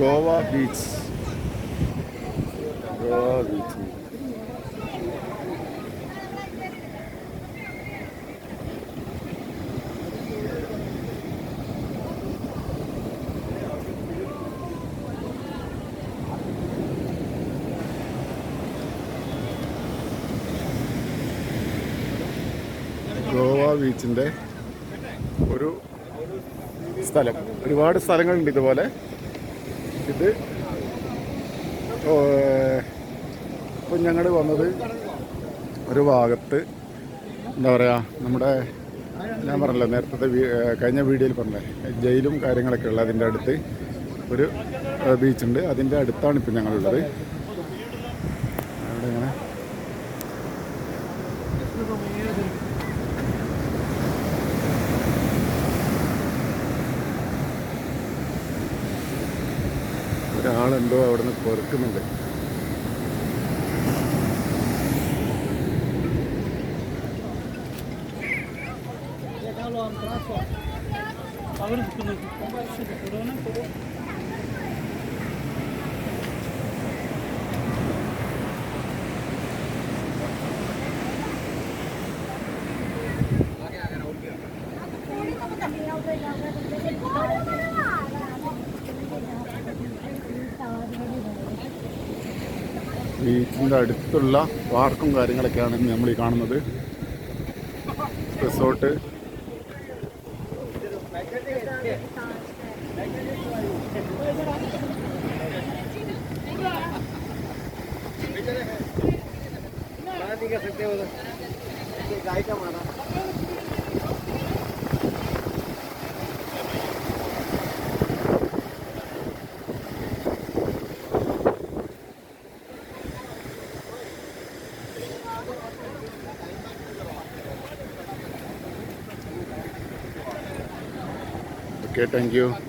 Goa beach Goa beach Goa ബീച്ചിന്റെ ഒരു സ്ഥലം. ഒരുപാട് സ്ഥലങ്ങളുണ്ട് ഇതുപോലെ. ഇത്. ഇപ്പം ഞങ്ങൾ വന്നത് ഒരു ഭാഗത്ത് എന്താ പറയുക നമ്മുടെ ഞാൻ പറഞ്ഞല്ലോ നേരത്തെ കഴിഞ്ഞ വീഡിയോയിൽ പറഞ്ഞത് ജയിലും കാര്യങ്ങളൊക്കെ ഉള്ള അതിന്റെ അടുത്ത് ഒരു ബീച്ചുണ്ട് അതിന്റെ അടുത്താണ് ഇപ്പം ഞങ്ങളുള്ളത്. അവിടെ ഇങ്ങനെ ഒരാളെന്തോ അവിടെ നിന്ന് പെറുക്കുന്നുണ്ട് ബീച്ചിൻ്റെ അടുത്തുള്ള പാർക്കും കാര്യങ്ങളൊക്കെയാണ് ഇന്ന് നമ്മൾ ഈ കാണുന്നത് റിസോർട്ട് गाय का मारा ok, thank you.